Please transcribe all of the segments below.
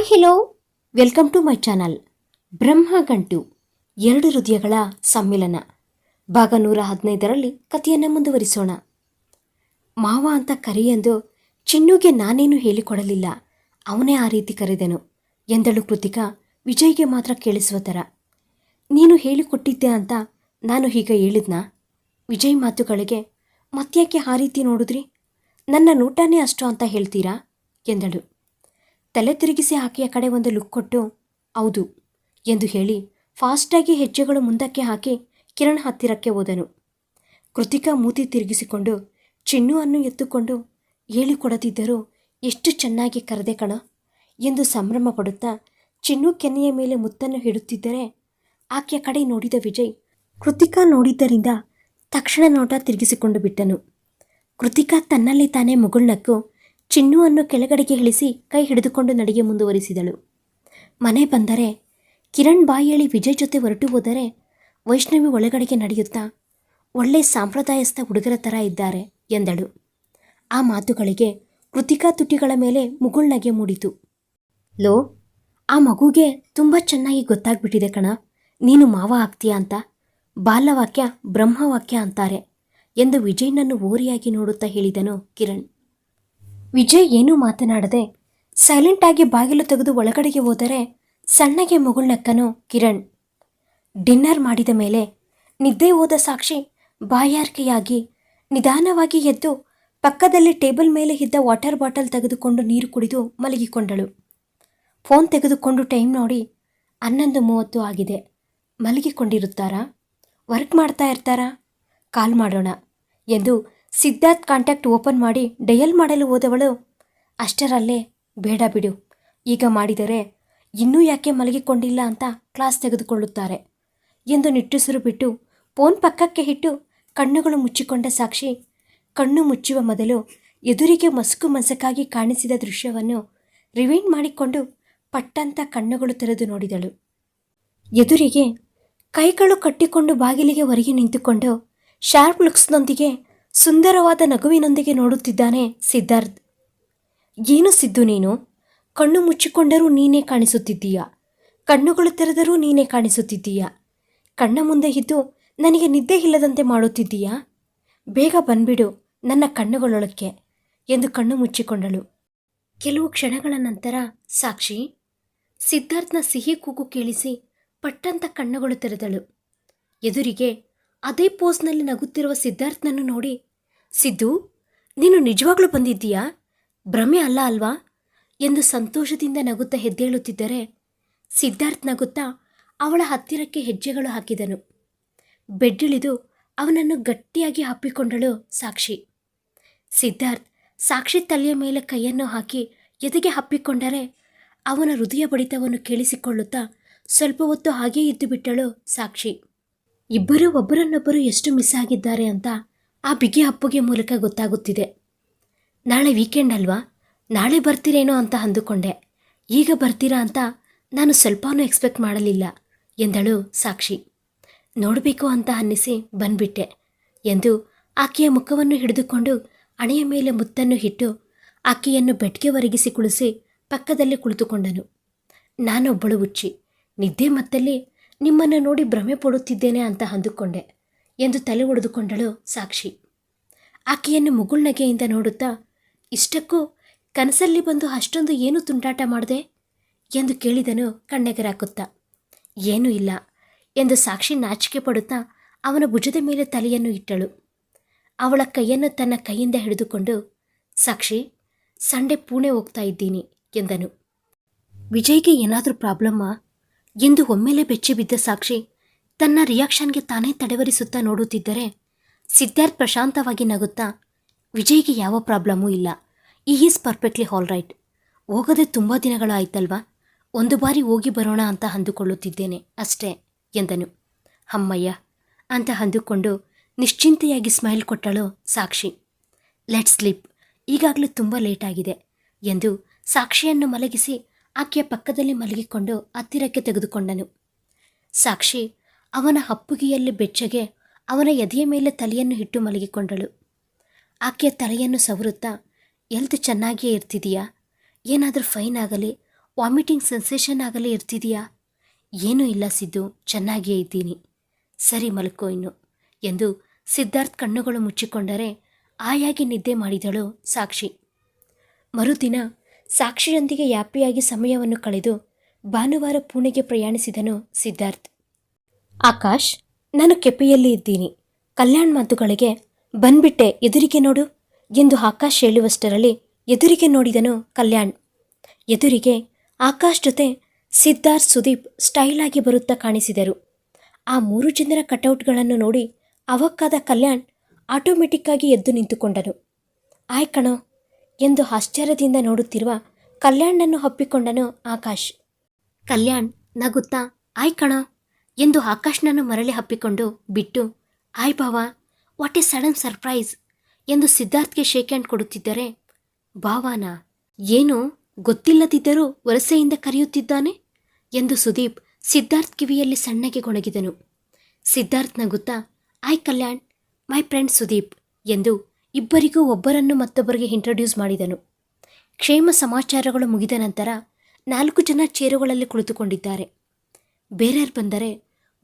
Hi hello welcome to my channel Brahmagantu ಎರಡು ಹೃದಯಗಳ ಸಮ್ಮಿಲನ. ಭಾಗ ನೂರ ಹದಿನೈದರಲ್ಲಿ ಕಥೆಯನ್ನು ಮುಂದುವರಿಸೋಣ. ಮಾವ ಅಂತ ಕರೆಯೆಂದು ಚಿನ್ನುಗೆ ನಾನೇನು ಹೇಳಿಕೊಡಲಿಲ್ಲ. ಅವನೇ ಆ ರೀತಿ ಕರೆದೆನು. ಎಂದಳು ಕೃತಿಕಾ ವಿಜಯ್ಗೆ ಮಾತ್ರ ಕೇಳಿಸುವ ಥರ. ನೀನು ಹೇಳಿಕೊಟ್ಟಿದ್ದೆ ಅಂತ ನಾನು ಹೀಗೆ ಹೇಳಿದ್ನಾ? ವಿಜಯ್ ಮಾತುಗಳಿಗೆ, ಮತ್ತ್ಯಾಕೆ ಆ ರೀತಿ ನೋಡಿದ್ರಿ? ನನ್ನ ನೋಟನೇ ಅಷ್ಟು ಅಂತ ಹೇಳ್ತೀರಾ? ಎಂದಳು. ತಲೆ ತಿರುಗಿಸಿ ಆಕೆಯ ಕಡೆ ಒಂದು ಲುಕ್ ಕೊಟ್ಟು, ಹೌದು, ಎಂದು ಹೇಳಿ ಫಾಸ್ಟಾಗಿ ಹೆಜ್ಜೆಗಳು ಮುಂದಕ್ಕೆ ಹಾಕಿ ಕಿರಣ್ ಹತ್ತಿರಕ್ಕೆ ಹೋದನು. ಕೃತಿಕಾ ಮೂತಿ ತಿರುಗಿಸಿಕೊಂಡು ಚಿನ್ನು ಅನ್ನು ಎತ್ತುಕೊಂಡು ಹೇಳಿಕೊಡದಿದ್ದರೂ ಎಷ್ಟು ಚೆನ್ನಾಗಿ ಕರೆದೆ ಕಣ, ಎಂದು ಸಂಭ್ರಮ ಪಡುತ್ತಾ ಚಿನ್ನು ಕೆನ್ನೆಯ ಮೇಲೆ ಮುತ್ತನ್ನು ಹಿಡುತ್ತಿದ್ದರೆ ಆಕೆಯ ಕಡೆ ನೋಡಿದ ವಿಜಯ್ ಕೃತಿಕಾ ನೋಡಿದ್ದರಿಂದ ತಕ್ಷಣ ನೋಟ ತಿರುಗಿಸಿಕೊಂಡು ಬಿಟ್ಟನು. ಕೃತಿಕಾ ತನ್ನಲ್ಲಿ ತಾನೇ ಮುಗುಳ್ನಕ್ಕು ಚಿನ್ನುವನ್ನು ಕೆಳಗಡೆಗೆ ಇಳಿಸಿ ಕೈ ಹಿಡಿದುಕೊಂಡು ನಡಿಗೆ ಮುಂದುವರಿಸಿದಳು. ಮನೆ ಬಂದರೆ ಕಿರಣ್ ಬಾಯಿ ವಿಜಯ್ ಜೊತೆ ಹೊರಟು ಹೋದರೆ ವೈಷ್ಣವಿ ಒಳಗಡೆಗೆ ನಡೆಯುತ್ತಾ ಒಳ್ಳೆ ಸಾಂಪ್ರದಾಯಸ್ಥ ಹುಡುಗರ ಥರ ಇದ್ದಾರೆ ಎಂದಳು. ಆ ಮಾತುಗಳಿಗೆ ಕೃತಿಕಾ ತುಟಿಗಳ ಮೇಲೆ ಮುಗುಳ್ನಗೆ ಮೂಡಿತು. ಲೋ, ಆ ಮಗುಗೆ ತುಂಬ ಚೆನ್ನಾಗಿ ಗೊತ್ತಾಗ್ಬಿಟ್ಟಿದೆ ಕಣ. ನೀನು ಮಾವ ಆಗ್ತೀಯಾ ಅಂತ ಬಾಲವಾಕ್ಯ ಬ್ರಹ್ಮವಾಕ್ಯ ಅಂತಾರೆ ಎಂದು ವಿಜಯ್ನನ್ನು ಓರಿಯಾಗಿ ನೋಡುತ್ತಾ ಹೇಳಿದನು ಕಿರಣ್. ವಿಜಯ್ ಏನೂ ಮಾತನಾಡದೆ ಸೈಲೆಂಟಾಗಿ ಬಾಗಿಲು ತೆಗೆದು ಒಳಗಡೆಗೆ ಹೋದರೆ ಸಣ್ಣಗೆ ಮುಗುಳ್ನಕ್ಕನು ಕಿರಣ್. ಡಿನ್ನರ್ ಮಾಡಿದ ಮೇಲೆ ನಿದ್ದೆ ಹೋದ ಸಾಕ್ಷಿ ಬಾಯಾರಿಕೆಯಾಗಿ ನಿಧಾನವಾಗಿ ಎದ್ದು ಪಕ್ಕದಲ್ಲಿ ಟೇಬಲ್ ಮೇಲೆ ಇದ್ದ ವಾಟರ್ ಬಾಟಲ್ ತೆಗೆದುಕೊಂಡು ನೀರು ಕುಡಿದು ಮಲಗಿಕೊಂಡಳು. ಫೋನ್ ತೆಗೆದುಕೊಂಡು ಟೈಮ್ ನೋಡಿ ಹನ್ನೊಂದು ಮೂವತ್ತು ಆಗಿದೆ. ಮಲಗಿಕೊಂಡಿರುತ್ತಾರಾ? ವರ್ಕ್ ಮಾಡ್ತಾ ಇರ್ತಾರಾ? ಕಾಲ್ ಮಾಡೋಣ ಎಂದು ಸಿದ್ಧಾರ್ಥ್ ಕಾಂಟ್ಯಾಕ್ಟ್ ಓಪನ್ ಮಾಡಿ ಡಯಲ್ ಮಾಡಲು ಹೋದವಳು. ಅಷ್ಟರಲ್ಲೇ, ಬೇಡ ಬಿಡು. ಈಗ ಮಾಡಿದರೆ ಇನ್ನೂ ಯಾಕೆ ಮಲಗಿಕೊಂಡಿಲ್ಲ ಅಂತ ಕ್ಲಾಸ್ ತೆಗೆದುಕೊಳ್ಳುತ್ತಾರೆ ಎಂದು ನಿಟ್ಟುಸಿರು ಬಿಟ್ಟು ಫೋನ್ ಪಕ್ಕಕ್ಕೆ ಇಟ್ಟು ಕಣ್ಣುಗಳು ಮುಚ್ಚಿಕೊಂಡ ಸಾಕ್ಷಿ ಕಣ್ಣು ಮುಚ್ಚುವ ಮೊದಲು ಎದುರಿಗೆ ಮಸುಕು ಮಸಕಾಗಿ ಕಾಣಿಸಿದ ದೃಶ್ಯವನ್ನು ರಿವೈಂಡ್ ಮಾಡಿಕೊಂಡು ಪಟ್ಟಂತ ಕಣ್ಣುಗಳು ತೆರೆದು ನೋಡಿದಳು. ಎದುರಿಗೆ ಕೈಗಳು ಕಟ್ಟಿಕೊಂಡು ಬಾಗಿಲಿಗೆ ಹೊರಗೆ ನಿಂತುಕೊಂಡು ಶಾರ್ಪ್ ಲುಕ್ಸ್ನೊಂದಿಗೆ ಸುಂದರವಾದ ನಗುವಿನೊಂದಿಗೆ ನೋಡುತ್ತಿದ್ದಾನೆ ಸಿದ್ಧಾರ್ಥ್. ಏನು ಸಿದ್ದು ನೀನು? ಕಣ್ಣು ಮುಚ್ಚಿಕೊಂಡರೂ ನೀನೇ ಕಾಣಿಸುತ್ತಿದ್ದೀಯ. ಕಣ್ಣುಗಳು ತೆರೆದರೂ ನೀನೇ ಕಾಣಿಸುತ್ತಿದ್ದೀಯ. ಕಣ್ಣ ಮುಂದೆ ಇದ್ದು ನನಗೆ ನಿದ್ದೆ ಇಲ್ಲದಂತೆ ಮಾಡುತ್ತಿದ್ದೀಯಾ? ಬೇಗ ಬಂದ್ಬಿಡು ನನ್ನ ಕಣ್ಣುಗಳೊಳಕ್ಕೆ ಎಂದು ಕಣ್ಣು ಮುಚ್ಚಿಕೊಂಡಳು. ಕೆಲವು ಕ್ಷಣಗಳ ನಂತರ ಸಾಕ್ಷಿ. ಸಿದ್ಧಾರ್ಥ್ನ ಸಿಹಿ ಕೂಗು ಕೇಳಿಸಿ ಪಟ್ಟಂತ ಕಣ್ಣುಗಳು ತೆರೆದಳು. ಎದುರಿಗೆ ಅದೇ ಪೋಸ್ನಲ್ಲಿ ನಗುತ್ತಿರುವ ಸಿದ್ಧಾರ್ಥನನ್ನು ನೋಡಿ, ಸಿದ್ದು, ನೀನು ನಿಜವಾಗ್ಲೂ ಬಂದಿದ್ದೀಯಾ? ಭ್ರಮೆ ಅಲ್ಲ ಅಲ್ವಾ? ಎಂದು ಸಂತೋಷದಿಂದ ನಗುತ್ತಾ ಹೆದ್ದೇಳುತ್ತಿದ್ದರೆ, ಸಿದ್ಧಾರ್ಥ್ ನಗುತ್ತಾ ಅವಳ ಹತ್ತಿರಕ್ಕೆ ಹೆಜ್ಜೆಗಳು ಹಾಕಿದನು. ಬೆಡ್ಡಿಳಿದು ಅವನನ್ನು ಗಟ್ಟಿಯಾಗಿ ಹಪ್ಪಿಕೊಂಡಳು ಸಾಕ್ಷಿ. ಸಿದ್ಧಾರ್ಥ್ ಸಾಕ್ಷಿ ತಲೆಯ ಮೇಲೆ ಕೈಯನ್ನು ಹಾಕಿ ಎದೆಗೆ ಹಪ್ಪಿಕೊಂಡರೆ ಅವನ ಹೃದಯ ಬಡಿತವನ್ನು ಕೇಳಿಸಿಕೊಳ್ಳುತ್ತಾ ಸ್ವಲ್ಪ ಹೊತ್ತು ಹಾಗೇ ಇದ್ದು ಬಿಟ್ಟಳು ಸಾಕ್ಷಿ. ಇಬ್ಬರೂ ಒಬ್ಬರನ್ನೊಬ್ಬರು ಎಷ್ಟು ಮಿಸ್ ಆಗಿದ್ದಾರೆ ಅಂತ ಆ ಬಿಗಿ ಅಪ್ಪುಗೆ ಮೂಲಕ ಗೊತ್ತಾಗುತ್ತಿದೆ. ನಾಳೆ ವೀಕೆಂಡ್ ಅಲ್ವಾ? ನಾಳೆ ಬರ್ತೀರೇನೋ ಅಂತ ಅಂದುಕೊಂಡೆ. ಈಗ ಬರ್ತೀರಾ ಅಂತ ನಾನು ಸ್ವಲ್ಪನೂ ಎಕ್ಸ್ಪೆಕ್ಟ್ ಮಾಡಲಿಲ್ಲ ಎಂದಳು ಸಾಕ್ಷಿ. ನೋಡಬೇಕು ಅಂತ ಅನ್ನಿಸಿ ಬಂದ್ಬಿಟ್ಟೆ ಎಂದು ಆಕೆಯ ಮುಖವನ್ನು ಹಿಡಿದುಕೊಂಡು ಹಣೆಯ ಮೇಲೆ ಮುತ್ತನ್ನು ಇಟ್ಟು ಆಕೆಯನ್ನು ಬೆಡ್ಗೆ ಒರಗಿಸಿ ಕುಳಿಸಿ ಪಕ್ಕದಲ್ಲಿ ಕುಳಿತುಕೊಂಡನು. ನಾನೊಬ್ಬಳು ಹುಚ್ಚಿ. ನಿದ್ದೆ ಮತ್ತಲ್ಲಿ ನಿಮ್ಮನ್ನು ನೋಡಿ ಭ್ರಮೆ ಪಡುತ್ತಿದ್ದೇನೆ ಅಂತ ಅಂದುಕೊಂಡೆ ಎಂದು ತಲೆ ಒಡೆದುಕೊಂಡಳು ಸಾಕ್ಷಿ. ಆಕೆಯನ್ನು ಮುಗುಳ್ನಗೆಯಿಂದ ನೋಡುತ್ತಾ, ಇಷ್ಟಕ್ಕೂ ಕನಸಲ್ಲಿ ಬಂದು ಅಷ್ಟೊಂದು ಏನು ತುಂಟಾಟ ಮಾಡಿದೆ? ಎಂದು ಕೇಳಿದನು ಕಣ್ಣೆಗರಾಕುತ್ತಾ. ಏನೂ ಇಲ್ಲ ಎಂದು ಸಾಕ್ಷಿ ನಾಚಿಕೆ ಪಡುತ್ತಾ ಅವನ ಭುಜದ ಮೇಲೆ ತಲೆಯನ್ನು ಇಟ್ಟಳು. ಅವಳ ಕೈಯನ್ನು ತನ್ನ ಕೈಯಿಂದ ಹಿಡಿದುಕೊಂಡು, ಸಾಕ್ಷಿ, ಸಂಡೆ ಪುಣೆ ಹೋಗ್ತಾ ಇದ್ದೀನಿ ಎಂದನು. ವಿಜಯ್ಗೆ ಏನಾದರೂ ಪ್ರಾಬ್ಲಮ್ಮಾ? ಎಂದು ಒಮ್ಮೆಲೆ ಬೆಚ್ಚಿ ಬಿದ್ದ ಸಾಕ್ಷಿ ತನ್ನ ರಿಯಾಕ್ಷನ್ಗೆ ತಾನೇ ತಡೆವರಿಸುತ್ತಾ ನೋಡುತ್ತಿದ್ದರೆ ಸಿದ್ಧಾರ್ಥ್ ಪ್ರಶಾಂತವಾಗಿ ನಗುತ್ತಾ, ವಿಜಯ್ಗೆ ಯಾವ ಪ್ರಾಬ್ಲಮೂ ಇಲ್ಲ, ಈ ಈಸ್ ಪರ್ಫೆಕ್ಟ್ಲಿ ಆಲ್ ರೈಟ್, ಹೋಗದೆ ತುಂಬ ದಿನಗಳಾಯ್ತಲ್ವಾ, ಒಂದು ಬಾರಿ ಹೋಗಿ ಬರೋಣ ಅಂತ ಅಂದುಕೊಳ್ಳುತ್ತಿದ್ದೇನೆ ಅಷ್ಟೇ ಎಂದನು. ಅಮ್ಮಯ್ಯ, ಅಂತ ಅಂದುಕೊಂಡು ನಿಶ್ಚಿಂತೆಯಾಗಿ ಸ್ಮೈಲ್ ಕೊಟ್ಟಳು ಸಾಕ್ಷಿ. ಲೆಟ್ ಸ್ಲೀಪ್, ಈಗಾಗಲೇ ತುಂಬ ಲೇಟ್ ಆಗಿದೆ ಎಂದು ಸಾಕ್ಷಿಯನ್ನು ಮಲಗಿಸಿ ಆಕೆಯ ಪಕ್ಕದಲ್ಲಿ ಮಲಗಿಕೊಂಡು ಹತ್ತಿರಕ್ಕೆ ತೆಗೆದುಕೊಂಡನು. ಸಾಕ್ಷಿ, ಅವನ ಹಪ್ಪುಗಿಯಲ್ಲಿ ಬೆಚ್ಚಗೆ ಅವನ ಎದೆಯ ಮೇಲೆ ತಲೆಯನ್ನು ಇಟ್ಟು ಮಲಗಿಕೊಂಡಳು. ಆಕೆಯ ತಲೆಯನ್ನು ಸವರುತ್ತಾ, ಎಲ್ತ್ ಚೆನ್ನಾಗಿಯೇ ಇರ್ತಿದೆಯಾ? ಏನಾದರೂ ಫೈನ್ ಆಗಲಿ, ವಾಮಿಟಿಂಗ್ ಸೆನ್ಸೇಷನ್ ಆಗಲಿ ಇರ್ತಿದೆಯಾ? ಏನೂ ಇಲ್ಲ ಸಿದ್ದು, ಚೆನ್ನಾಗಿಯೇ ಇದ್ದೀನಿ. ಸರಿ ಮಲ್ಕೋ ಇನ್ನು, ಎಂದು ಸಿದ್ಧಾರ್ಥ್ ಕಣ್ಣುಗಳು ಮುಚ್ಚಿಕೊಂಡರೆ ಆಯಾಗಿ ನಿದ್ದೆ ಮಾಡಿದಳು ಸಾಕ್ಷಿ. ಮರುದಿನ ಸಾಕ್ಷಿಯೊಂದಿಗೆ ಯಾಪಿಯಾಗಿ ಸಮಯವನ್ನು ಕಳೆದು ಭಾನುವಾರ ಪುಣೆಗೆ ಪ್ರಯಾಣಿಸಿದನು ಸಿದ್ಧಾರ್ಥ್. ಆಕಾಶ್, ನಾನು ಕೆಪೆಯಲ್ಲಿ ಇದ್ದೀನಿ. ಕಲ್ಯಾಣ್ ಮಾತುಗಳಿಗೆ ಬಂದ್ಬಿಟ್ಟೆ, ಎದುರಿಗೆ ನೋಡು ಎಂದು ಆಕಾಶ್ ಹೇಳುವಷ್ಟರಲ್ಲಿ ಎದುರಿಗೆ ನೋಡಿದನು ಕಲ್ಯಾಣ್. ಎದುರಿಗೆ ಆಕಾಶ್ ಜೊತೆ ಸಿದ್ಧಾರ್ಥ್, ಸುದೀಪ್ ಸ್ಟೈಲ್ ಆಗಿ ಬರುತ್ತಾ ಕಾಣಿಸಿದರು. ಆ ಮೂರು ಜನರ ಕಟೌಟ್ಗಳನ್ನು ನೋಡಿ ಅವಕ್ಕಾದ ಕಲ್ಯಾಣ್ ಆಟೋಮೆಟಿಕ್ಕಾಗಿ ಎದ್ದು ನಿಂತುಕೊಂಡನು. ಆಯ್ ಕಣೋ ಎಂದು ಆಶ್ಚರ್ಯದಿಂದ ನೋಡುತ್ತಿರುವ ಕಲ್ಯಾಣನ್ನು ಹಪ್ಪಿಕೊಂಡನು ಆಕಾಶ್. ಕಲ್ಯಾಣ್, ನಗುತ್ತಾ, ಆಯ್ ಕಣ ಎಂದು ಆಕಾಶ್ನನ್ನು ಮರಳಿ ಹಪ್ಪಿಕೊಂಡು ಬಿಟ್ಟು, ಆಯ್ ಬಾವ ವಾಟ್ ಎ ಸಡನ್ ಸರ್ಪ್ರೈಸ್ ಎಂದು ಸಿದ್ಧಾರ್ಥ್ಗೆ ಶೇಕ್ ಹ್ಯಾಂಡ್ ಕೊಡುತ್ತಿದ್ದರೆ, ಭಾವಾನ, ಏನು ಗೊತ್ತಿಲ್ಲದಿದ್ದರೂ ವರಸೆಯಿಂದ ಕರೆಯುತ್ತಿದ್ದಾನೆ? ಎಂದು ಸುದೀಪ್ ಸಿದ್ಧಾರ್ಥ್ ಕಿವಿಯಲ್ಲಿ ಸಣ್ಣಗೆ ಗೊಣಗಿದನು. ಸಿದ್ಧಾರ್ಥ್ ನಗುತ್ತಾ, hi Kalyan, my friend Sudeep ಎಂದು ಇಬ್ಬರಿಗೂ ಒಬ್ಬರನ್ನು ಮತ್ತೊಬ್ಬರಿಗೆ ಇಂಟ್ರೊಡ್ಯೂಸ್ ಮಾಡಿದನು. ಕ್ಷೇಮ ಸಮಾಚಾರಗಳು ಮುಗಿದ ನಂತರ ನಾಲ್ಕು ಜನ ಚೇರುಗಳಲ್ಲಿ ಕುಳಿತುಕೊಂಡಿದ್ದಾರೆ. ಬೇರೆಯವ್ರು ಬಂದರೆ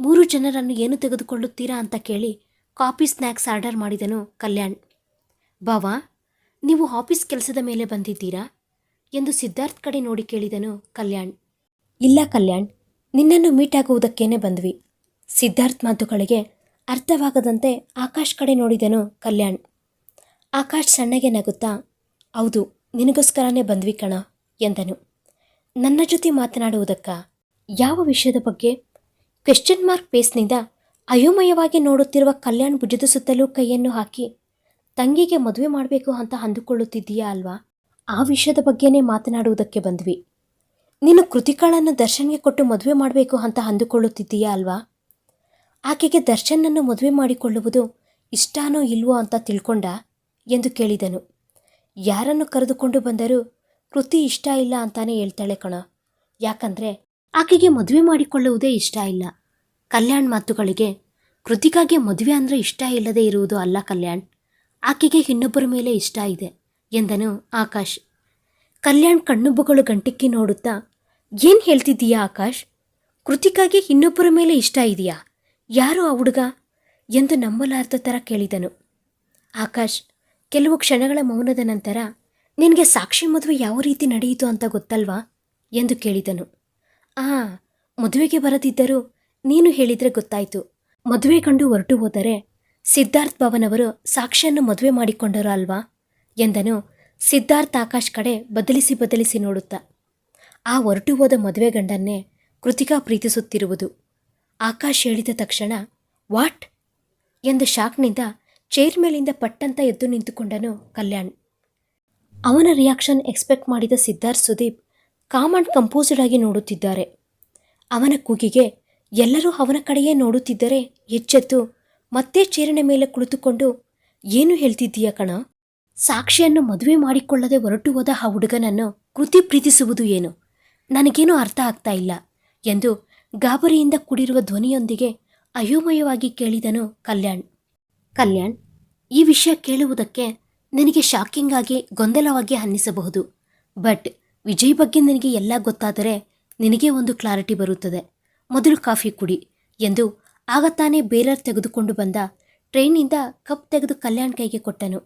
ಮೂರು ಜನರನ್ನು ಏನು ತೆಗೆದುಕೊಳ್ಳುತ್ತೀರಾ ಅಂತ ಕೇಳಿ ಕಾಫಿ ಸ್ನ್ಯಾಕ್ಸ್ ಆರ್ಡರ್ ಮಾಡಿದನು ಕಲ್ಯಾಣ್. ಬಾವಾ, ನೀವು ಆಫೀಸ್ ಕೆಲಸದ ಮೇಲೆ ಬಂದಿದ್ದೀರಾ? ಎಂದು ಸಿದ್ಧಾರ್ಥ್ ಕಡೆ ನೋಡಿ ಕೇಳಿದನು ಕಲ್ಯಾಣ್. ಇಲ್ಲ ಕಲ್ಯಾಣ್, ನಿನ್ನನ್ನು ಮೀಟ್ ಆಗುವುದಕ್ಕೇನೆ ಬಂದ್ವಿ. ಸಿದ್ಧಾರ್ಥ್ ಮಾತುಗಳಿಗೆ ಅರ್ಥವಾಗದಂತೆ ಆಕಾಶ್ ಕಡೆ ನೋಡಿದನು ಕಲ್ಯಾಣ್. ಆಕಾಶ್ ಸಣ್ಣಗೆ ನಗುತ್ತಾ, ಹೌದು, ನಿನಗೋಸ್ಕರನೇ ಬಂದ್ವಿ ಕಣ, ಎಂದನು. ನನ್ನ ಜೊತೆ ಮಾತನಾಡುವುದಕ್ಕ ಯಾವ ವಿಷಯದ ಬಗ್ಗೆ? ಕ್ವೆಶ್ಚನ್ ಮಾರ್ಕ್ ಫೇಸ್ನಿಂದ ಅಯೋಮಯವಾಗಿ ನೋಡುತ್ತಿರುವ ಕಲ್ಯಾಣ್ ಭುಜದ ಸುತ್ತಲೂ ಕೈಯನ್ನು ಹಾಕಿ, ತಂಗಿಗೆ ಮದುವೆ ಮಾಡಬೇಕು ಅಂತ ಅಂದುಕೊಳ್ಳುತ್ತಿದ್ದೀಯಾ ಅಲ್ವಾ? ಆ ವಿಷಯದ ಬಗ್ಗೆನೇ ಮಾತನಾಡುವುದಕ್ಕೆ ಬಂದ್ವಿ. ನೀನು ಕೃತಿಕಾಳನ್ನು ದರ್ಶನ್ಗೆ ಕೊಟ್ಟು ಮದುವೆ ಮಾಡಬೇಕು ಅಂತ ಅಂದುಕೊಳ್ಳುತ್ತಿದ್ದೀಯಾ ಅಲ್ವಾ? ಆಕೆಗೆ ದರ್ಶನನ್ನು ಮದುವೆ ಮಾಡಿಕೊಳ್ಳುವುದು ಇಷ್ಟಾನೋ ಇಲ್ವೋ ಅಂತ ತಿಳ್ಕೊಂಡ ಎಂದು ಕೇಳಿದನು. ಯಾರನ್ನು ಕರೆದುಕೊಂಡು ಬಂದರೂ ಕೃತಿ ಇಷ್ಟ ಇಲ್ಲ ಅಂತಾನೆ ಹೇಳ್ತಾಳೆ ಕಣ. ಯಾಕಂದ್ರೆ ಆಕೆಗೆ ಮದುವೆ ಮಾಡಿಕೊಳ್ಳುವುದೇ ಇಷ್ಟ ಇಲ್ಲ. ಕಲ್ಯಾಣ್ ಮಾತುಗಳಿಗೆ ಕೃತಿಕಾಗೆ ಮದುವೆ ಅಂದರೆ ಇಷ್ಟ ಇಲ್ಲದೆ ಇರುವುದು ಅಲ್ಲ ಕಲ್ಯಾಣ್. ಆಕೆಗೆ ಇನ್ನೊಬ್ಬರ ಮೇಲೆ ಇಷ್ಟ ಇದೆ ಎಂದನು ಆಕಾಶ್. ಕಲ್ಯಾಣ್ ಕಣ್ಣುಬ್ಬಗಳು ಗಂಟಿಕ್ಕಿ ನೋಡುತ್ತಾ, ಏನು ಹೇಳ್ತಿದ್ದೀಯಾ ಆಕಾಶ್? ಕೃತಿಕಾಗೆ ಇನ್ನೊಬ್ಬರ ಮೇಲೆ ಇಷ್ಟ ಇದೆಯಾ? ಯಾರು ಆ ಹುಡುಗ? ಎಂದು ನಂಬಲಾರದ ಥರ ಕೇಳಿದನು. ಆಕಾಶ್ ಕೆಲವು ಕ್ಷಣಗಳ ಮೌನದ ನಂತರ, ನಿನಗೆ ಸಾಕ್ಷಿ ಮದುವೆ ಯಾವ ರೀತಿ ನಡೆಯಿತು ಅಂತ ಗೊತ್ತಲ್ವಾ? ಎಂದು ಕೇಳಿದನು. ಆ, ಮದುವೆಗೆ ಬರದಿದ್ದರೂ ನೀನು ಹೇಳಿದರೆ ಗೊತ್ತಾಯಿತು. ಮದುವೆ ಕಂಡು ಹೊರಟು ಹೋದರೆ ಸಿದ್ಧಾರ್ಥ್ ಭವನವರು ಸಾಕ್ಷಿಯನ್ನು ಮದುವೆ ಮಾಡಿಕೊಂಡರು ಅಲ್ವಾ? ಎಂದನು ಸಿದ್ಧಾರ್ಥ್ ಆಕಾಶ್ ಕಡೆ ಬದಲಿಸಿ ಬದಲಿಸಿ ನೋಡುತ್ತಾ. ಆ ಹೊರಟು ಹೋದ ಮದುವೆ ಗಂಡನ್ನೇ ಕೃತಿಕಾ ಪ್ರೀತಿಸುತ್ತಿರುವುದು. ಆಕಾಶ್ ಹೇಳಿದ ತಕ್ಷಣ, ವಾಟ್? ಎಂದು ಶಾಕ್ನಿಂದ ಚೇರ್ ಮೇಲಿಂದ ಪಟ್ಟಂತ ಎದ್ದು ನಿಂತುಕೊಂಡನು ಕಲ್ಯಾಣ್. ಅವನ ರಿಯಾಕ್ಷನ್ ಎಕ್ಸ್ಪೆಕ್ಟ್ ಮಾಡಿದ Siddharth Sudeep calm and composed ಆಗಿ ನೋಡುತ್ತಿದ್ದಾರೆ. ಅವನ ಕೂಗಿಗೆ ಎಲ್ಲರೂ ಅವನ ಕಡೆಯೇ ನೋಡುತ್ತಿದ್ದರೆ ಎಚ್ಚೆತ್ತು, ಮತ್ತೆ ಚೇರಿನ ಮೇಲೆ ಕುಳಿತುಕೊಂಡು, ಏನು ಹೇಳ್ತಿದ್ದೀಯ ಕಣ? ಸಾಕ್ಷಿಯನ್ನು ಮದುವೆ ಮಾಡಿಕೊಳ್ಳದೆ ಹೊರಟು ಹೋದ ಆ ಹುಡುಗನನ್ನು ಕೃತಿ ಪ್ರೀತಿಸುವುದು ಏನು? ನನಗೇನು ಅರ್ಥ ಆಗ್ತಾ ಇಲ್ಲ ಎಂದು ಗಾಬರಿಯಿಂದ ಕೂಡಿರುವ ಧ್ವನಿಯೊಂದಿಗೆ ಅಯೋಮಯವಾಗಿ ಕೇಳಿದನು ಕಲ್ಯಾಣ್. ಕಲ್ಯಾಣ್, ಈ ವಿಷಯ ಕೇಳುವುದಕ್ಕೆ ನಿನಗೆ ಶಾಕಿಂಗ್ ಆಗಿ, ಗೊಂದಲವಾಗಿ ಅನ್ನಿಸಬಹುದು. ಬಟ್ ವಿಜಯ್ ಬಗ್ಗೆ ನಿನಗೆ ಎಲ್ಲ ಗೊತ್ತಾದರೆ ನಿನಗೆ ಒಂದು ಕ್ಲಾರಿಟಿ ಬರುತ್ತದೆ. ಮೊದಲು ಕಾಫಿ ಕುಡಿ ಎಂದು ಆಗ ತಾನೇ ಬೇರರ್ ತೆಗೆದುಕೊಂಡು ಬಂದ ಟ್ರೈನಿಂದ ಕಪ್ ತೆಗೆದು ಕಲ್ಯಾಣ್ ಕೈಗೆ ಕೊಟ್ಟನು.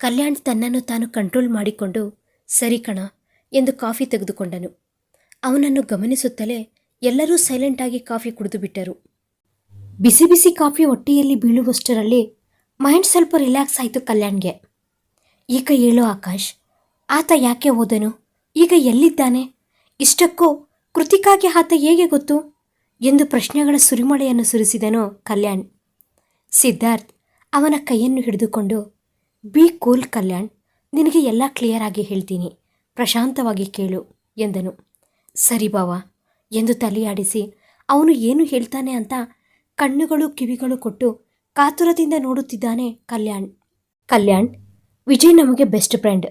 ಕಲ್ಯಾಣ್ ತನ್ನನ್ನು ತಾನು ಕಂಟ್ರೋಲ್ ಮಾಡಿಕೊಂಡು, ಸರಿ ಕಣ ಎಂದು ಕಾಫಿ ತೆಗೆದುಕೊಂಡನು. ಅವನನ್ನು ಗಮನಿಸುತ್ತಲೇ ಎಲ್ಲರೂ ಸೈಲೆಂಟಾಗಿ ಕಾಫಿ ಕುಡಿದು ಬಿಟ್ಟರು. ಬಿಸಿ ಬಿಸಿ ಕಾಫಿ ಹೊಟ್ಟೆಯಲ್ಲಿ ಬೀಳುವಷ್ಟರಲ್ಲಿ ಮೈಂಡ್ ಸ್ವಲ್ಪ ರಿಲ್ಯಾಕ್ಸ್ ಆಯಿತು ಕಲ್ಯಾಣ್ಗೆ. ಈಗ ಹೇಳು ಆಕಾಶ್. ಆತ ಯಾಕೆ ಹೋದನು ಈಗ ಎಲ್ಲಿದ್ದಾನೆ? ಇಷ್ಟಕ್ಕೂ ಕೃತಿಕಾಗೆ ಆತ ಹೇಗೆ ಗೊತ್ತು? ಎಂದು ಪ್ರಶ್ನೆಗಳ ಸುರಿಮಳೆಯನ್ನು ಸುರಿಸಿದನು ಕಲ್ಯಾಣ್. ಸಿದ್ಧಾರ್ಥ್, ಅವನ ಕೈಯನ್ನು ಹಿಡಿದುಕೊಂಡು, ಬಿ ಕೂಲ್ ಕಲ್ಯಾಣ್, ನಿನಗೆ ಎಲ್ಲ ಕ್ಲಿಯರ್ ಆಗಿ ಹೇಳ್ತೀನಿ. ಪ್ರಶಾಂತವಾಗಿ ಕೇಳು, ಎಂದನು. ಸರಿ ಬಾವ, ಎಂದು ತಲೆಯಾಡಿಸಿ, ಅವನು ಏನು ಹೇಳ್ತಾನೆ ಅಂತ ಕಣ್ಣುಗಳು ಕಿವಿಗಳು ಕೊಟ್ಟು ಕಾತುರದಿಂದ ನೋಡುತ್ತಿದ್ದಾನೆ ಕಲ್ಯಾಣ್. ಕಲ್ಯಾಣ್, ವಿಜಯ್ ನಮಗೆ ಬೆಸ್ಟ್ ಫ್ರೆಂಡ್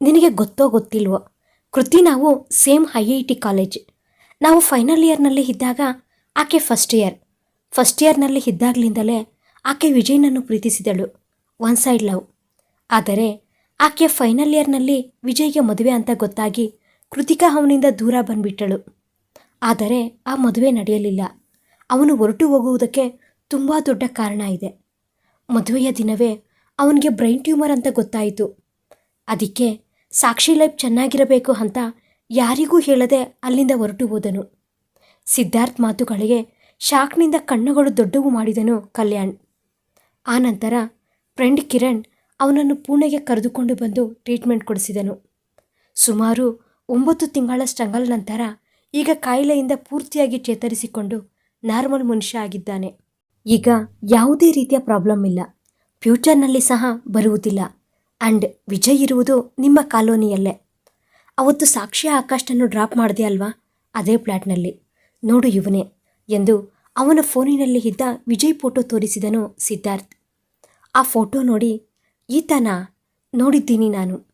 ನಿನಗೆ ಗೊತ್ತೋ ಗೊತ್ತಿಲ್ವೋ? ಕೃತಿ ನಾವು same I I T college ನಾವು ಫೈನಲ್ ಇಯರ್ನಲ್ಲಿ ಇದ್ದಾಗ ಆಕೆ ಫಸ್ಟ್ ಇಯರ್ ಫಸ್ಟ್ ಇಯರ್ನಲ್ಲಿ ಇದ್ದಾಗಲಿಂದಲೇ ಆಕೆ ವಿಜಯ್ನನ್ನು ಪ್ರೀತಿಸಿದಳು. ಒನ್ ಸೈಡ್ ಲವ್ ಆದರೆ ಆಕೆ ಫೈನಲ್ ಇಯರ್ನಲ್ಲಿ ವಿಜಯ್ಗೆ ಮದುವೆ ಅಂತ ಗೊತ್ತಾಗಿ ಕೃತಿಕಾ ಅವನಿಂದ ದೂರ ಬಂದ್ಬಿಟ್ಟಳು. ಆದರೆ ಆ ಮದುವೆ ನಡೆಯಲಿಲ್ಲ. ಅವನು ಹೊರಟು ಹೋಗುವುದಕ್ಕೆ ತುಂಬ ದೊಡ್ಡ ಕಾರಣ ಇದೆ. ಮದುವೆಯ ದಿನವೇ ಅವನಿಗೆ ಬ್ರೈನ್ ಟ್ಯೂಮರ್ ಅಂತ ಗೊತ್ತಾಯಿತು. ಅದಕ್ಕೆ ಸಾಕ್ಷಿ ಲೈಫ್ ಚೆನ್ನಾಗಿರಬೇಕು ಅಂತ ಯಾರಿಗೂ ಹೇಳದೆ ಅಲ್ಲಿಂದ ಹೊರಟು ಹೋದನು. ಸಿದ್ಧಾರ್ಥ್ ಮಾತುಗಳಿಗೆ ಶಾಕ್ನಿಂದ ಕಣ್ಣುಗಳು ದೊಡ್ಡವು ಮಾಡಿದನು ಕಲ್ಯಾಣ್. ಆನಂತರ ಫ್ರೆಂಡ್ ಕಿರಣ್ ಅವನನ್ನು ಪುಣೆಗೆ ಕರೆದುಕೊಂಡು ಬಂದು ಟ್ರೀಟ್ಮೆಂಟ್ ಕೊಡಿಸಿದನು. ಸುಮಾರು ಒಂಬತ್ತು ತಿಂಗಳ ಸ್ಟ್ರಗಲ್ ನಂತರ ಈಗ ಕಾಯಿಲೆಯಿಂದ ಪೂರ್ತಿಯಾಗಿ ಚೇತರಿಸಿಕೊಂಡು ನಾರ್ಮಲ್ ಮನುಷ್ಯ ಆಗಿದ್ದಾನೆ. ಈಗ ಯಾವುದೇ ರೀತಿಯ ಪ್ರಾಬ್ಲಮ್ ಇಲ್ಲ. ಫ್ಯೂಚರ್ನಲ್ಲಿ ಸಹ ಬರುವುದಿಲ್ಲ. ಆ್ಯಂಡ್ ವಿಜಯ್ ಇರುವುದು ನಿಮ್ಮ ಕಾಲೋನಿಯಲ್ಲೇ. ಅವತ್ತು ಸಾಕ್ಷಿ ಆಕಾಶನ್ನು ಡ್ರಾಪ್ ಮಾಡಿದೆ ಅಲ್ವಾ? ಅದೇ ಫ್ಲ್ಯಾಟ್ನಲ್ಲಿ ನೋಡು ಇವನೇ ಎಂದು ಅವನ ಫೋನಿನಲ್ಲಿ ಇದ್ದ ವಿಜಯ್ ಫೋಟೋ ತೋರಿಸಿದನು ಸಿದ್ಧಾರ್ಥ್. ಆ ಫೋಟೋ ನೋಡಿ, ಈತನ? ನೋಡಿದ್ದೀನಿ ನಾನು.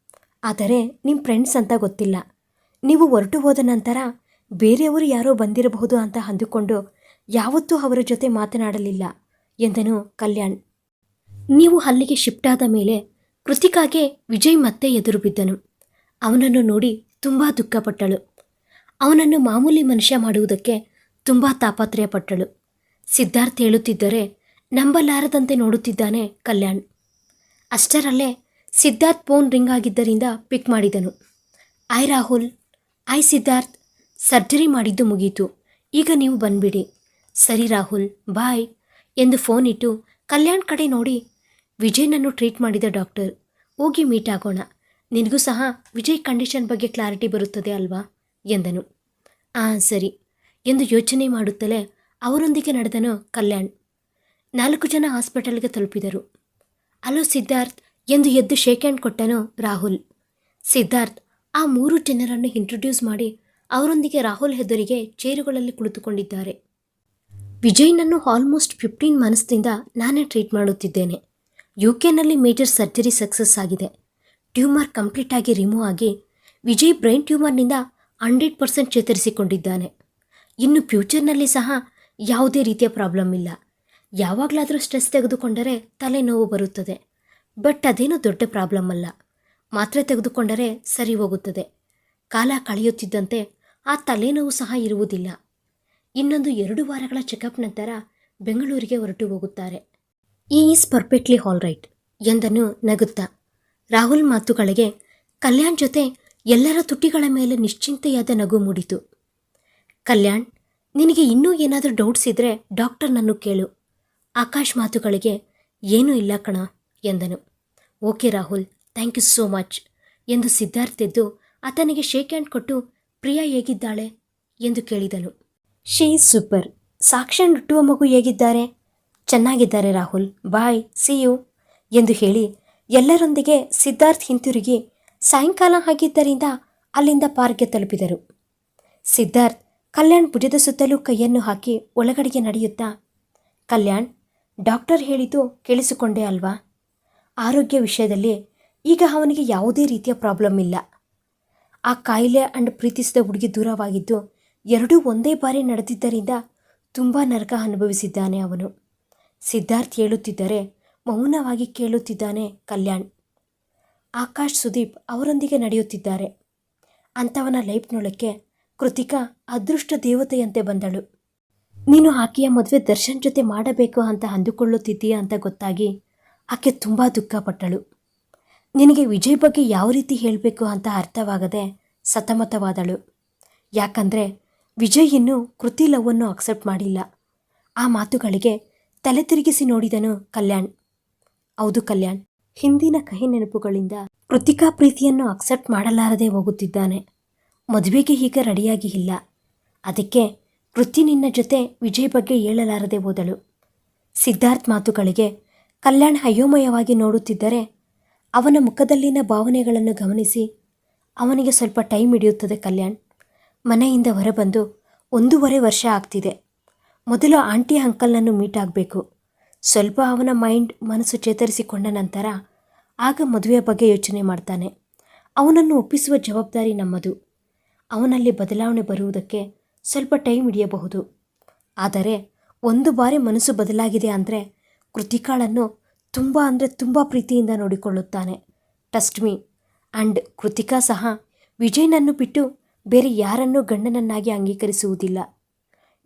ಆದರೆ ನಿಮ್ಮ ಫ್ರೆಂಡ್ಸ್ ಅಂತ ಗೊತ್ತಿಲ್ಲ. ನೀವು ಹೊರಟು ಹೋದ ನಂತರ ಬೇರೆಯವರು ಯಾರೋ ಬಂದಿರಬಹುದು ಅಂತ ಅಂದುಕೊಂಡು ಯಾವತ್ತೂ ಅವರ ಜೊತೆ ಮಾತನಾಡಲಿಲ್ಲ ಎಂದನು ಕಲ್ಯಾಣ್. ನೀವು ಅಲ್ಲಿಗೆ ಶಿಫ್ಟ್ ಆದ ಮೇಲೆ ಕೃತಿಕಾಗೆ ವಿಜಯ್ ಮತ್ತೆ ಎದುರು ಬಿದ್ದನು. ಅವನನ್ನು ನೋಡಿ ತುಂಬ ದುಃಖಪಟ್ಟಳು. ಅವನನ್ನು ಮಾಮೂಲಿ ಮನುಷ್ಯ ಮಾಡುವುದಕ್ಕೆ ತುಂಬ ತಾಪತ್ರಯಪಟ್ಟಳು. ಸಿದ್ಧಾರ್ಥ್ ಹೇಳುತ್ತಿದ್ದರೆ ನಂಬಲಾರದಂತೆ ನೋಡುತ್ತಿದ್ದಾನೆ ಕಲ್ಯಾಣ್. ಅಷ್ಟರಲ್ಲೇ ಸಿದ್ಧಾರ್ಥ್ ಫೋನ್ ರಿಂಗ್ ಆಗಿದ್ದರಿಂದ ಪಿಕ್ ಮಾಡಿದನು. Hi Rahul, hi Siddharth surgery ಮಾಡಿದ್ದು ಮುಗೀತು. ಈಗ ನೀವು ಬಂದ್ಬಿಡಿ. ಸರಿ ರಾಹುಲ್, ಬಾಯ್ ಎಂದು ಫೋನ್ ಇಟ್ಟು ಕಲ್ಯಾಣ್ ಕಡೆ ನೋಡಿ ವಿಜಯ್ನನ್ನು ಟ್ರೀಟ್ ಮಾಡಿದ ಡಾಕ್ಟರ್. ಹೋಗಿ ಮೀಟ್ ಆಗೋಣ. ನಿನಗೂ ಸಹ ವಿಜಯ್ ಕಂಡೀಷನ್ ಬಗ್ಗೆ ಕ್ಲಾರಿಟಿ ಬರುತ್ತದೆ ಅಲ್ವಾ? ಎಂದನು. ಆ, ಸರಿ ಎಂದು ಯೋಚನೆ ಮಾಡುತ್ತಲೇ ಅವರೊಂದಿಗೆ ನಡೆದನು ಕಲ್ಯಾಣ್. ನಾಲ್ಕು ಜನ ಹಾಸ್ಪಿಟಲ್ಗೆ ತಲುಪಿದರು. ಅಲೋ ಸಿದ್ಧಾರ್ಥ್ ಎಂದು ಎದ್ದು ಶೇಕ್ ಹ್ಯಾಂಡ್ ಕೊಟ್ಟನು ರಾಹುಲ್. ಸಿದ್ಧಾರ್ಥ್ ಆ ಮೂರು ಜನರನ್ನು ಇಂಟ್ರೊಡ್ಯೂಸ್ ಮಾಡಿ ಅವರೊಂದಿಗೆ ರಾಹುಲ್ ಹೆದರಿಗೆ ಚೇರುಗಳಲ್ಲಿ ಕುಳಿತುಕೊಂಡಿದ್ದಾರೆ. ವಿಜಯ್ನನ್ನು ಆಲ್ಮೋಸ್ಟ್ ಫಿಫ್ಟೀನ್ ಮಂತ್ಸ್ನಿಂದ ನಾನೇ ಟ್ರೀಟ್ ಮಾಡುತ್ತಿದ್ದೇನೆ. ಯು ಕೆನಲ್ಲಿ ಮೇಜರ್ ಸರ್ಜರಿ ಸಕ್ಸಸ್ ಆಗಿದೆ. ಟ್ಯೂಮರ್ ಕಂಪ್ಲೀಟ್ ಆಗಿ ರಿಮೂವ್ ಆಗಿ ವಿಜಯ್ ಬ್ರೈನ್ ಟ್ಯೂಮರ್ನಿಂದ ಹಂಡ್ರೆಡ್ ಪರ್ಸೆಂಟ್ ಚೇತರಿಸಿಕೊಂಡಿದ್ದಾನೆ. ಇನ್ನು ಫ್ಯೂಚರ್ನಲ್ಲಿ ಸಹ ಯಾವುದೇ ರೀತಿಯ ಪ್ರಾಬ್ಲಮ್ ಇಲ್ಲ. ಯಾವಾಗಲಾದರೂ ಸ್ಟ್ರೆಸ್ ತೆಗೆದುಕೊಂಡರೆ ತಲೆನೋವು ಬರುತ್ತದೆ. ಬಟ್ ಅದೇನು ದೊಡ್ಡ ಪ್ರಾಬ್ಲಮ್ ಅಲ್ಲ. ಮಾತ್ರೆ ತೆಗೆದುಕೊಂಡರೆ ಸರಿ ಹೋಗುತ್ತದೆ. ಕಾಲ ಕಳೆಯುತ್ತಿದ್ದಂತೆ ಆ ತಲೆನೋವು ಸಹ ಇರುವುದಿಲ್ಲ. ಇನ್ನೊಂದು ಎರಡು ವಾರಗಳ ಚೆಕಪ್ ನಂತರ ಬೆಂಗಳೂರಿಗೆ ಹೊರಟು ಹೋಗುತ್ತಾರೆ. ಈ ಈಸ್ ಪರ್ಫೆಕ್ಟ್ಲಿ ಆಲ್ ರೈಟ್ ಎಂದನು ನಗುತ್ತಾ. ರಾಹುಲ್ ಮಾತುಗಳಿಗೆ ಕಲ್ಯಾಣ್ ಜೊತೆ ಎಲ್ಲರ ತುಟಿಗಳ ಮೇಲೆ ನಿಶ್ಚಿಂತೆಯಾದ ನಗು ಮೂಡಿತು. ಕಲ್ಯಾಣ್, ನಿನಗೆ ಇನ್ನೂ ಏನಾದರೂ ಡೌಟ್ಸ್ ಇದ್ದರೆ ಡಾಕ್ಟರ್ನನ್ನು ಕೇಳು. ಆಕಾಶ್ ಮಾತುಗಳಿಗೆ ಏನೂ ಇಲ್ಲ ಕಣ ಎಂದನು. Okay Rahul, thank you so much ಎಂದು ಸಿದ್ಧಾರ್ಥ್ ಎದ್ದು, ಆತನಿಗೆ ಶೇಕ್ ಹ್ಯಾಂಡ್ ಕೊಟ್ಟು ಪ್ರಿಯಾ ಹೇಗಿದ್ದಾಳೆ? ಎಂದು ಕೇಳಿದನು. She super. ಸಾಕ್ಷ್ಯ ಹುಟ್ಟುವ ಮಗು ಹೇಗಿದ್ದಾರೆ? ಚೆನ್ನಾಗಿದ್ದಾರೆ ರಾಹುಲ್. ಬಾಯ್ ಸಿ ಯು ಎಂದು ಹೇಳಿ ಎಲ್ಲರೊಂದಿಗೆ ಸಿದ್ಧಾರ್ಥ್ ಹಿಂತಿರುಗಿ ಸಾಯಂಕಾಲ ಆಗಿದ್ದರಿಂದ ಅಲ್ಲಿಂದ ಪಾರ್ಕ್ಗೆ ತಲುಪಿದರು. ಸಿದ್ಧಾರ್ಥ್ ಕಲ್ಯಾಣ್ ಭುಜದ ಸುತ್ತಲೂ ಕೈಯನ್ನು ಹಾಕಿ ಒಳಗಡೆಗೆ ನಡೆಯುತ್ತಾ, ಕಲ್ಯಾಣ್, ಡಾಕ್ಟರ್ ಹೇಳಿದ್ದು ಕೇಳಿಸಿಕೊಂಡೆ ಅಲ್ವಾ? ಆರೋಗ್ಯ ವಿಷಯದಲ್ಲಿ ಈಗ ಅವನಿಗೆ ಯಾವುದೇ ರೀತಿಯ ಪ್ರಾಬ್ಲಮ್ ಇಲ್ಲ. ಆ ಕಾಯಿಲೆ ಅಂಡ್ ಪ್ರೀತಿಸಿದ ಹುಡುಗಿ ದೂರವಾಗಿದ್ದು ಎರಡೂ ಒಂದೇ ಬಾರಿ ನಡೆದಿದ್ದರಿಂದ ತುಂಬ ನರಕ ಅನುಭವಿಸಿದ್ದಾನೆ ಅವನು. ಸಿದ್ಧಾರ್ಥ್ ಹೇಳುತ್ತಿದ್ದರೆ ಮೌನವಾಗಿ ಕೇಳುತ್ತಿದ್ದಾನೆ ಕಲ್ಯಾಣ್. ಆಕಾಶ್ ಸುದೀಪ್ ಅವರೊಂದಿಗೆ ನಡೆಯುತ್ತಿದ್ದಾರೆ. ಅಂಥವನ ಲೈಫ್ನೊಳಕ್ಕೆ ಕೃತಿಕಾ ಅದೃಷ್ಟ ದೇವತೆಯಂತೆ ಬಂದಳು. ನೀನು ಆಕೆಯ ಮದುವೆ ದರ್ಶನ್ ಜೊತೆ ಮಾಡಬೇಕು ಅಂತ ಅಂದುಕೊಳ್ಳುತ್ತಿದ್ದೀಯಾ ಅಂತ ಗೊತ್ತಾಗಿ ಆಕೆ ತುಂಬ ದುಃಖಪಟ್ಟಳು. ನಿನಗೆ ವಿಜಯ್ ಬಗ್ಗೆ ಯಾವ ರೀತಿ ಹೇಳಬೇಕು ಅಂತ ಅರ್ಥವಾಗದೆ ಸತಮತವಾದಳು. ಯಾಕಂದರೆ ವಿಜಯ್ ಇನ್ನೂ ಕೃತಿ ಲವ್ವನ್ನು ಅಕ್ಸೆಪ್ಟ್ ಮಾಡಿಲ್ಲ. ಆ ಮಾತುಗಳಿಗೆ ತಲೆ ತಿರುಗಿಸಿ ನೋಡಿದನು ಕಲ್ಯಾಣ್. ಹೌದು ಕಲ್ಯಾಣ್, ಹಿಂದಿನ ಕಹಿ ನೆನಪುಗಳಿಂದ ಕೃತಿಕಾ ಪ್ರೀತಿಯನ್ನು ಅಕ್ಸೆಪ್ಟ್ ಮಾಡಲಾರದೆ ಹೋಗುತ್ತಿದ್ದಾನೆ. ಮದುವೆಗೆ ಈಗ ರೆಡಿಯಾಗಿ ಇಲ್ಲ. ಅದಕ್ಕೆ ಕೃತಿ ನಿನ್ನ ಜೊತೆ ವಿಜಯ್ ಬಗ್ಗೆ ಹೇಳಲಾರದೆ ಹೋದಳು. ಸಿದ್ಧಾರ್ಥ್ ಮಾತುಗಳಿಗೆ ಕಲ್ಯಾಣ್ ಅಯೋಮಯವಾಗಿ ನೋಡುತ್ತಿದ್ದರೆ ಅವನ ಮುಖದಲ್ಲಿನ ಭಾವನೆಗಳನ್ನು ಗಮನಿಸಿ ಅವನಿಗೆ ಸ್ವಲ್ಪ ಟೈಮ್ ಹಿಡಿಯುತ್ತದೆ ಕಲ್ಯಾಣ್. ಮನೆಯಿಂದ ಹೊರಬಂದು ಒಂದೂವರೆ ವರ್ಷ ಆಗ್ತಿದೆ. ಮೊದಲು ಆಂಟಿ ಅಂಕಲ್ನನ್ನು ಮೀಟ್ ಆಗಬೇಕು ಸ್ವಲ್ಪ ಅವನ ಮೈಂಡ್ ಮನಸ್ಸು ಚೇತರಿಸಿಕೊಂಡ ನಂತರ ಆಗ ಮದುವೆಯ ಬಗ್ಗೆ ಯೋಚನೆ ಮಾಡ್ತಾನೆ. ಅವನನ್ನು ಒಪ್ಪಿಸುವ ಜವಾಬ್ದಾರಿ ನಮ್ಮದು. ಅವನಲ್ಲಿ ಬದಲಾವಣೆ ಬರುವುದಕ್ಕೆ ಸ್ವಲ್ಪ ಟೈಮ್ ಹಿಡಿಯಬಹುದು. ಆದರೆ ಒಂದು ಬಾರಿ ಮನಸ್ಸು ಬದಲಾಗಿದೆ ಅಂದರೆ ಕೃತಿಕಾಳನ್ನು ತುಂಬ ಅಂದರೆ ತುಂಬ ಪ್ರೀತಿಯಿಂದ ನೋಡಿಕೊಳ್ಳುತ್ತಾನೆ. Trust me. ಆ್ಯಂಡ್ ಕೃತಿಕಾ ಸಹ ವಿಜಯ್ನನ್ನು ಬಿಟ್ಟು ಬೇರೆ ಯಾರನ್ನೂ ಗಂಡನನ್ನಾಗಿ ಅಂಗೀಕರಿಸುವುದಿಲ್ಲ.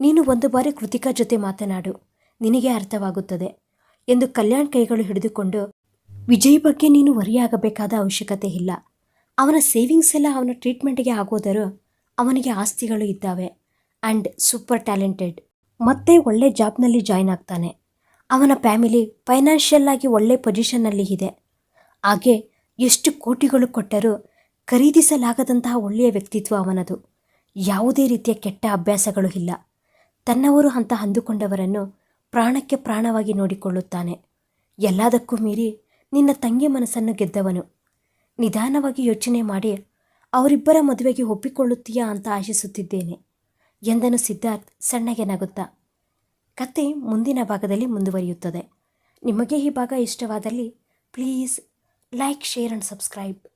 ನೀನು ಒಂದು ಬಾರಿ ಕೃತಿಕಾ ಜೊತೆ ಮಾತನಾಡು. ನಿನಗೆ ಅರ್ಥವಾಗುತ್ತದೆ ಎಂದು ಕಲ್ಯಾಣ್ ಕೈಗಳು ಹಿಡಿದುಕೊಂಡು, ವಿಜಯ್ ಬಗ್ಗೆ ನೀನು ವರಿಯಾಗಬೇಕಾದ ಅವಶ್ಯಕತೆ ಇಲ್ಲ. ಅವನ ಸೇವಿಂಗ್ಸ್ ಎಲ್ಲ ಅವನ ಟ್ರೀಟ್ಮೆಂಟ್ಗೆ ಆಗೋದರೂ ಅವನಿಗೆ ಆಸ್ತಿಗಳು ಇದ್ದಾವೆ. And super talented. ಮತ್ತೆ ಒಳ್ಳೆ ಜಾಬ್ನಲ್ಲಿ ಜಾಯ್ನ್ ಆಗ್ತಾನೆ. ಅವನ ಫ್ಯಾಮಿಲಿ ಫೈನಾನ್ಷಿಯಲ್ ಆಗಿ ಒಳ್ಳೆ ಪೊಸಿಷನ್ನಲ್ಲಿ ಇದೆ. ಹಾಗೆ ಎಷ್ಟು ಕೋಟಿಗಳು ಕೊಟ್ಟರೂ ಖರೀದಿಸಲಾಗದಂತಹ ಒಳ್ಳೆಯ ವ್ಯಕ್ತಿತ್ವ ಅವನದು. ಯಾವುದೇ ರೀತಿಯ ಕೆಟ್ಟ ಅಭ್ಯಾಸಗಳು ಇಲ್ಲ. ತನ್ನವರು ಅಂತ ಅಂದುಕೊಂಡವರನ್ನು ಪ್ರಾಣಕ್ಕೆ ಪ್ರಾಣವಾಗಿ ನೋಡಿಕೊಳ್ಳುತ್ತಾನೆ. ಎಲ್ಲದಕ್ಕೂ ಮೀರಿ ನಿನ್ನ ತಂಗಿ ಮನಸ್ಸನ್ನು ಗೆದ್ದವನು. ನಿಧಾನವಾಗಿ ಯೋಚನೆ ಮಾಡಿ, ಅವರಿಬ್ಬರ ಮದುವೆಗೆ ಒಪ್ಪಿಕೊಳ್ಳುತ್ತೀಯಾ ಅಂತ ಆಶಿಸುತ್ತಿದ್ದೇನೆ, ಎಂದನು ಸಿದ್ಧಾರ್ಥ್ ಸಣ್ಣಗೆ ನಗುತ್ತಾ ಕತೆ ಮುಂದಿನ ಭಾಗದಲ್ಲಿ ಮುಂದುವರಿಯುತ್ತದೆ. ನಿಮಗೆ ಈ ಭಾಗ ಇಷ್ಟವಾದಲ್ಲಿ, please like, share and subscribe.